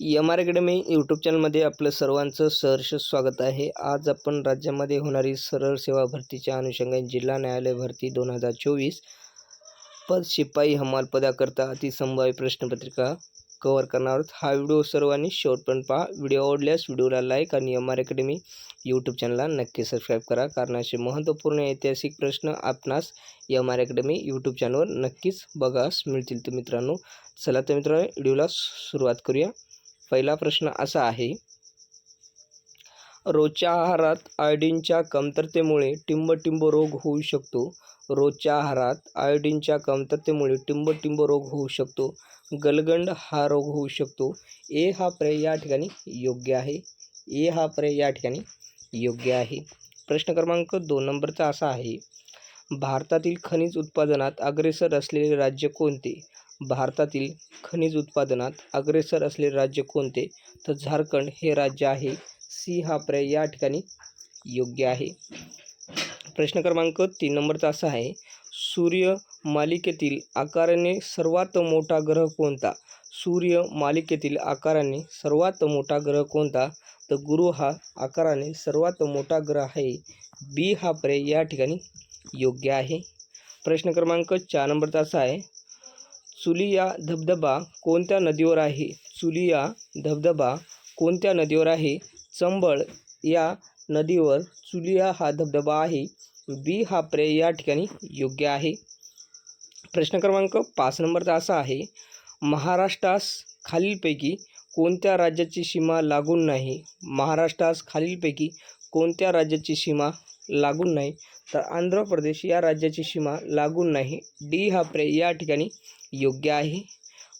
M R academy YouTube चॅनलमध्ये आपलं सर्वांचं सहर्ष स्वागत आहे. आज आपण राज्यामध्ये होणारी सरळ सेवा भरतीच्या अनुषंगाने जिल्हा न्यायालय भरती दोन हजार चोवीस पद शिपाई हमाल पदाकरता अतिसंभाव्य प्रश्नपत्रिका कव्हर करणार आहोत. हा व्हिडिओ सर्वांनी शेवटपर्यंत पहा. व्हिडिओ आवडल्यास व्हिडिओला लाईक आणि एम आर अकॅडमी यूट्यूब चॅनलला नक्की सबस्क्राईब करा. कारण असे महत्त्वपूर्ण ऐतिहासिक प्रश्न आपणास एम आर अकॅडमी यूट्यूब चॅनलवर नक्कीच बघास मिळतील. तर मित्रांनो चला तर मित्रांनो व्हिडिओला सुरुवात करूया. पहिला प्रश्न असा आहे रोजच्या आहारात आयोडीनच्या कमतरतेमुळे टिंबटिंब रोग होऊ शकतो. रोजच्या आहारात आयोडीनच्या कमतरतेमुळे टिंबटिंब रोग होऊ शकतो. गलगंड हा रोग होऊ शकतो. ए हा पर्याय या ठिकाणी योग्य आहे. ए हा पर्याय या ठिकाणी योग्य आहे. प्रश्न क्रमांक दोन नंबरचा असा आहे भारतातील खनिज उत्पादनात अग्रेसर असलेले राज्य कोणते? भारतातील खनिज उत्पादनात अग्रेसर असलेले राज्य कोणते? तर झारखंड हे राज्य आहे. सी हा पर्याय या ठिकाणी योग्य आहे. प्रश्न क्रमांक तीन नंबरचा असा आहे. सूर्य मालिकेतील आकाराने सर्वात मोठा ग्रह कोणता? सूर्य मालिकेतील आकाराने सर्वात मोठा ग्रह कोणता? तर गुरु हा आकाराने सर्वात मोठा ग्रह आहे. बी हा पर्याय या ठिकाणी योग्य आहे. प्रश्न क्रमांक चार नंबरचा असा आहे. चुलिया धबधबा कोणत्या नदीवर आहे? चुलिया धबधबा कोणत्या नदीवर आहे? चंबळ या नदीवर चुलिया हा धबधबा आहे. बी हा पर्याय या ठिकाणी योग्य आहे. प्रश्न क्रमांक पाच नंबरचा असा आहे महाराष्ट्रास खालीलपैकी कोणत्या राज्याची सीमा लागून नाही? महाराष्ट्रास खालीलपैकी कोणत्या राज्याची सीमा लागून नाही तर आंध्र प्रदेश या राज्याची सीमा लागून नाही. डी हा प्रे या ठिकाणी योग्य आहे.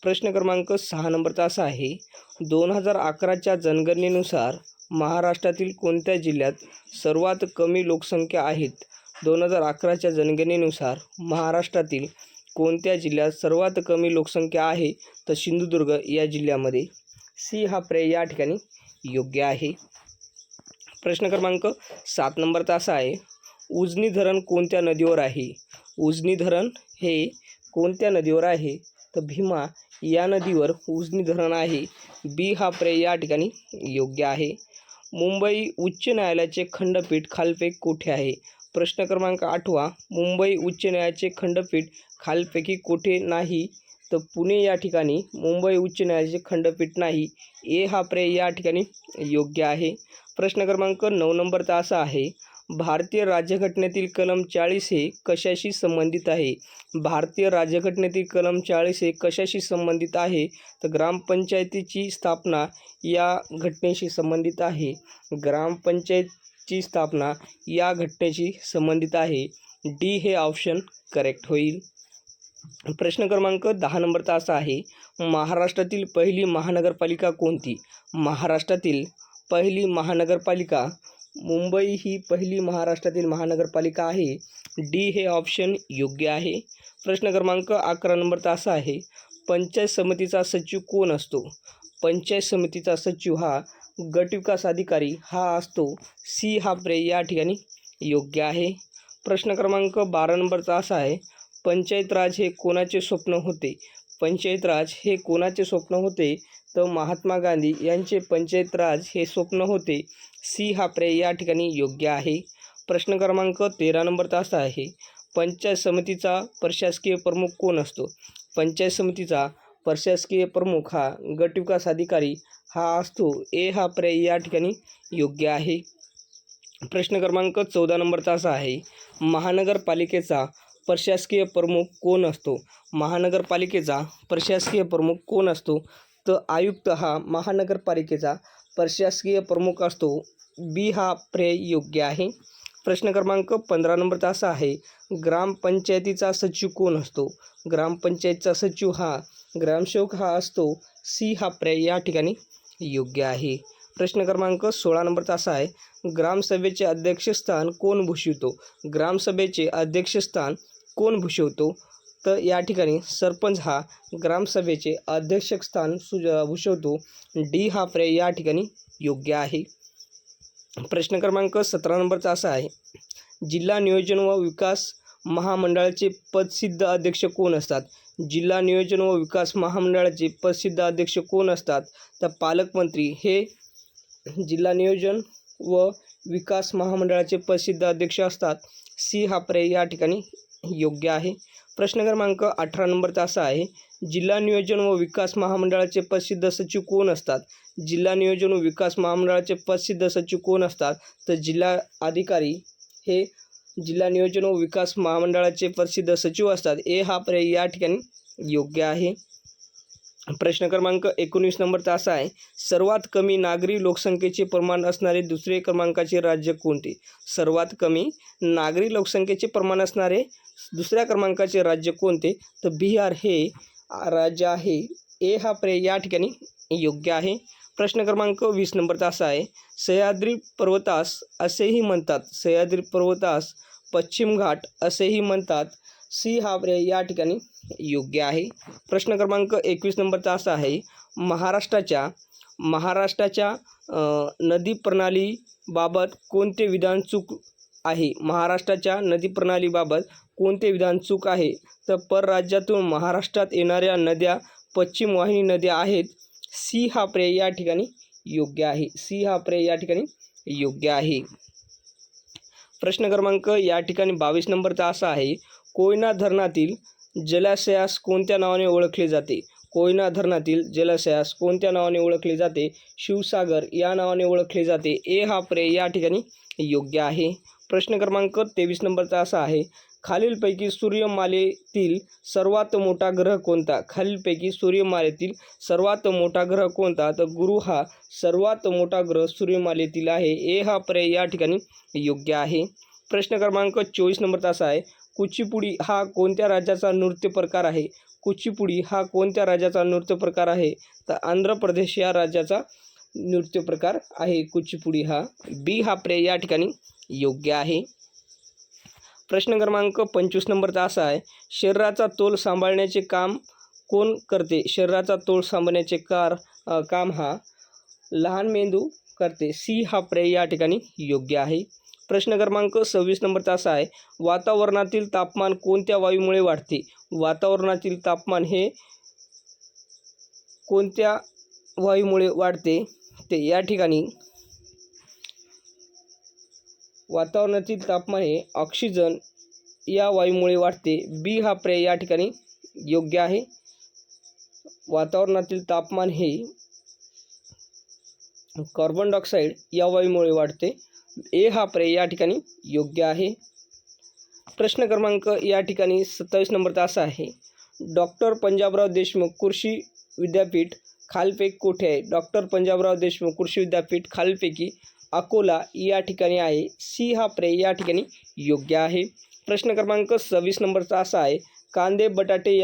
प्रश्न क्रमांक सहा नंबरचा असा आहे दोन हजार अकराच्या जनगणनेनुसार महाराष्ट्रातील कोणत्या जिल्ह्यात सर्वात कमी लोकसंख्या आहेत? दोन हजार अकराच्या जनगणनेनुसार महाराष्ट्रातील कोणत्या जिल्ह्यात सर्वात कमी लोकसंख्या आहे? तर सिंधुदुर्ग या जिल्ह्यामध्ये. सी हा पर्याय या ठिकाणी योग्य आहे. प्रश्न क्रमांक सात नंबरचा असा आहे उजनी धरण कोणत्या नदीवर आहे? उजनी धरण हे कोणत्या नदीवर आहे? तर भीमा या नदीवर उजनी धरण आहे. बी हा पर्याय या ठिकाणी योग्य आहे. मुंबई उच्च न्यायालयाचे खंडपीठ खालपैकी कुठे आहे? प्रश्न क्रमांक आठवा मुंबई उच्च न्यायालयाचे खंडपीठ खालपैकी कुठे नाही? तर पुणे या ठिकाणी मुंबई उच्च न्यायालयाचे खंडपीठ नाही. ए हा पर्याय या ठिकाणी योग्य आहे. प्रश्न क्रमांक नऊ नंबरचा असा आहे भारतीय राज्यघटनेतील कलम चाळीस हे कशाशी संबंधित आहे? भारतीय राज्यघटनेतील कलम चाळीस हे कशाशी संबंधित आहे? तर ग्रामपंचायतीची स्थापना या घटनेशी संबंधित आहे. ग्रामपंचायतची स्थापना या घटनेशी संबंधित आहे. डी हे ऑप्शन करेक्ट होईल. प्रश्न क्रमांक दहा नंबरचा असा आहे महाराष्ट्रातील पहिली महानगरपालिका कोणती? महाराष्ट्रातील पहिली महानगरपालिका मुंबई ही पहिली महाराष्ट्रातील महानगरपालिका आहे डी हे ऑप्शन योग्य आहे. प्रश्न क्रमांक अकरा नंबरचा असा आहे पंचायत समितीचा सचिव कोण असतो? पंचायत समितीचा सचिव हा गटविकास अधिकारी हा असतो सी हा प्रे या ठिकाणी योग्य आहे. प्रश्न क्रमांक बारा नंबरचा असा आहे पंचायत राज हे कोणाचे स्वप्न होते? पंचायत राज हे कोणाचे स्वप्न होते? तर महात्मा गांधी यांचे पंचायत राज हे स्वप्न होते. सी हा पर्याय या ठिकाणी योग्य आहे. प्रश्न क्रमांक तेरा नंबरचा असा आहे. पंचायत समितीचा प्रशासकीय प्रमुख कोण असतो? पंचायत समितीचा प्रशासकीय प्रमुख हा गट विकास अधिकारी हा असतो. ए हा पर्याय या ठिकाणी योग्य आहे. प्रश्न क्रमांक चौदा नंबरचा असा आहे. महानगरपालिकेचा प्रशासकीय प्रमुख कोण असतो? महानगरपालिकेचा प्रशासकीय प्रमुख कोण असतो? तर आयुक्त हा महानगरपालिकेचा प्रशासकीय प्रमुख असतो. बी हा पर्याय योग्य आहे. प्रश्न क्रमांक पंधरा नंबरचा असा आहे. ग्रामपंचायतीचा सचिव कोण असतो? ग्रामपंचायतचा सचिव हा ग्रामसेवक हा असतो. सी हा पर्याय या ठिकाणी योग्य आहे. प्रश्न क्रमांक सोळा नंबरचा असा आहे. ग्रामसभेचे अध्यक्षस्थान कोण भूषवितो? ग्रामसभेचे अध्यक्षस्थान कोण भूषवतो? तर या ठिकाणी सरपंच हा ग्रामसभेचे अध्यक्षस्थान सु भूषवतो. डी हा पर्याय या ठिकाणी योग्य आहे. प्रश्न क्रमांक सतरा नंबरचा असा आहे. जिल्हा नियोजन व विकास महामंडळाचे पदसिद्ध अध्यक्ष कोण असतात? जिल्हा नियोजन व विकास महामंडळाचे प्रसिद्ध अध्यक्ष कोण असतात? तर पालकमंत्री हे जिल्हा नियोजन व विकास महामंडळाचे प्रसिद्ध अध्यक्ष असतात. सी हा पर्याय या ठिकाणी योग्य आहे. प्रश्न क्रमांक अठरा नंबरचा असा आहे जिल्हा नियोजन व विकास महामंडळाचे प्रसिद्ध सचिव कोण असतात? जिल्हा नियोजन व विकास महामंडळाचे प्रसिद्ध सचिव कोण असतात? तर जिल्हा अधिकारी हे जिल्हा नियोजन व विकास महामंडळाचे प्रसिद्ध सचिव असतात. ए हा पर्याय या ठिकाणी योग्य आहे. प्रश्न क्रमांक एकोणीस नंबरचा असा आहे सर्वात कमी नागरी लोकसंख्येचे प्रमाण असणारे दुसरे क्रमांकाचे राज्य कोणते? सर्वात कमी नागरी लोकसंख्येचे प्रमाण असणारे दुसऱ्या क्रमांकाचे राज्य कोणते? तर बिहार हे राज्य आहे. ए हा पर्याय या ठिकाणी योग्य आहे. प्रश्न क्रमांक वीस नंबरचा असा आहे सह्याद्री पर्वतास असेही म्हणतात. सह्याद्री पर्वतास पश्चिम घाट असेही म्हणतात. सी हा पर्याय या ठिकाणी योग्य आहे. प्रश्न क्रमांक एकवीस नंबरचा असा आहे महाराष्ट्राच्या महाराष्ट्राच्या नदी प्रणालीबाबत कोणते विधान चूक आहे? महाराष्ट्राच्या नदी प्रणालीबाबत कोणते विधान चूक आहे? तर परराज्यातून महाराष्ट्रात येणाऱ्या नद्या पश्चिम वाहिनी नद्या आहेत. सी हा पर्याय या ठिकाणी योग्य आहे. सी हा पर्याय या ठिकाणी योग्य आहे. प्रश्न क्रमांक या ठिकाणी बावीस नंबरचा असा आहे कोयना धरणातील जलाशयास कोणत्या नावाने ओळखले जाते? कोयना धरणातील जलाशयास कोणत्या नावाने ओळखले जाते? शिवसागर या नावाने ओळखले जाते. ए हा पर्याय या ठिकाणी योग्य आहे. प्रश्न क्रमांक तेवीस नंबरचा असा आहे खालीलपैकी सूर्यमालेतील सर्वात मोठा ग्रह कोणता? खालीलपैकी सूर्यमालेतील सर्वात मोठा ग्रह कोणता? तर गुरु हा सर्वात मोठा ग्रह सूर्यमालेतील आहे. ए हा पर्याय या ठिकाणी योग्य आहे. प्रश्न क्रमांक चोवीस नंबरचा असा आहे कुचिपुडी हा कोणत्या राज्याचा नृत्य प्रकार आहे? कुचिपुडी हा कोणत्या राज्याचा नृत्य प्रकार आहे? तर आंध्र प्रदेश या राज्याचा नृत्य प्रकार आहे. कुचिपुडी हा बी हा पर्याय या ठिकाणी योग्य आहे. प्रश्न क्रमांक पंचवीस नंबरचा असा आहे शरीराचा तोल सांभाळण्याचे काम कोण करते? शरीराचा तोल सांभाळण्याचे कार काम हा लहान मेंदू करते. सी हा पर्याय या ठिकाणी योग्य आहे. प्रश्न क्रमांक सव्वीस नंबरचा असा आहे. वातावरणातील तापमान कोणत्या वायूमुळे वाढते? वातावरणातील तापमान हे कोणत्या वायूमुळे वाढते? ते या ठिकाणी. वातावरणातील तापमान हे ऑक्सिजन या वायूमुळे वाढते. बी हा पर्याय या ठिकाणी योग्य आहे. वातावरणातील तापमान हे कार्बन डायऑक्साईड या वायूमुळे वाढते. ए हा पर्याय या योग्य आहे. प्रश्न क्रमांक या ठिकाणी सत्तावीस नंबरचा असा आहे. डॉक्टर पंजाबराव देशमुख कृषी विद्यापीठ खालपैकी कोठे आहे? डॉक्टर पंजाबराव देशमुख कृषी विद्यापीठ खालपैकी अकोला या ठिकाणी आहे. सी हा पर्याय या ठिकाणी योग्य आहे. प्रश्न क्रमांक सव्वीस नंबरचा असा आहे. कांदे बटाटे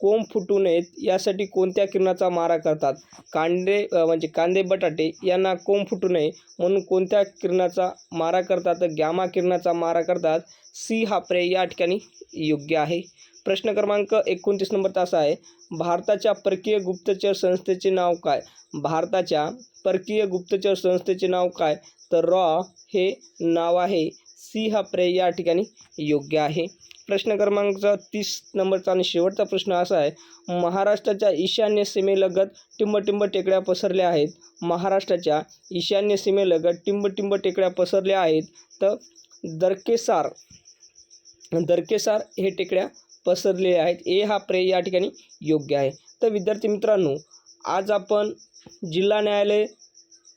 कोंब फुटू नयेत यासाठी कोणत्या किरणाचा मारा करतात? कांदे म्हणजे कांदे बटाटे यांना कोंब फुटू नये म्हणून कोणत्या किरणाचा मारा करतात? तर गॅमा किरणाचा मारा करतात. सी हा पर्याय या ठिकाणी योग्य आहे. प्रश्न क्रमांक एकोणतीस नंबरचा असा आहे. भारताच्या परकीय गुप्तचर संस्थेचे नाव काय? भारताच्या परकीय गुप्तचर संस्थेचे नाव काय? तर रॉ हे नाव आहे. सी हा पर्याय या ठिकाणी योग्य आहे. प्रश्न क्रमांकचा तीस नंबरचा आणि शेवटचा प्रश्न असा आहे महाराष्ट्राच्या ईशान्य सीमेलगत टिंबटिंब टेकड्या पसरल्या आहेत. महाराष्ट्राच्या ईशान्य सीमेलगत टिंबटिंब टेकड्या पसरल्या आहेत. तर दरकेसार दरकेसार हे टेकड्या पसरलेले आहेत. ए हा पर्याय या ठिकाणी योग्य आहे. तर विद्यार्थी मित्रांनो आज आपण जिल्हा न्यायालय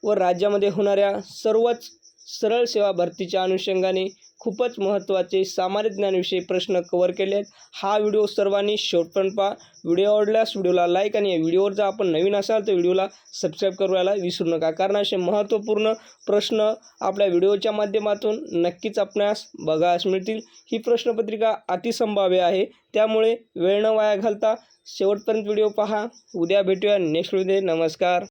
व राज्यामध्ये होणाऱ्या सर्वच सरळ सेवा भरतीच्या अनुषंगाने खूपच महत्त्वाचे सामान्य ज्ञानविषयी प्रश्न कवर केले आहेत. हा व्हिडिओ सर्वांनी शेवटपर्यंत पहा. व्हिडिओ आवडल्यास व्हिडिओला लाईक आणि या व्हिडिओवर जर आपण नवीन असाल तर व्हिडिओला सबस्क्राईब करायला विसरू नका. कारण असे महत्त्वपूर्ण प्रश्न आपल्या व्हिडिओच्या माध्यमातून नक्कीच आपणास बघायस मिळतील. ही प्रश्नपत्रिका अतिसंभाव्य आहे. त्यामुळे वेळ न वाया घालता शेवटपर्यंत व्हिडिओ पहा. उद्या भेटूया नेक्स्ट व्हिडिओ नमस्कार.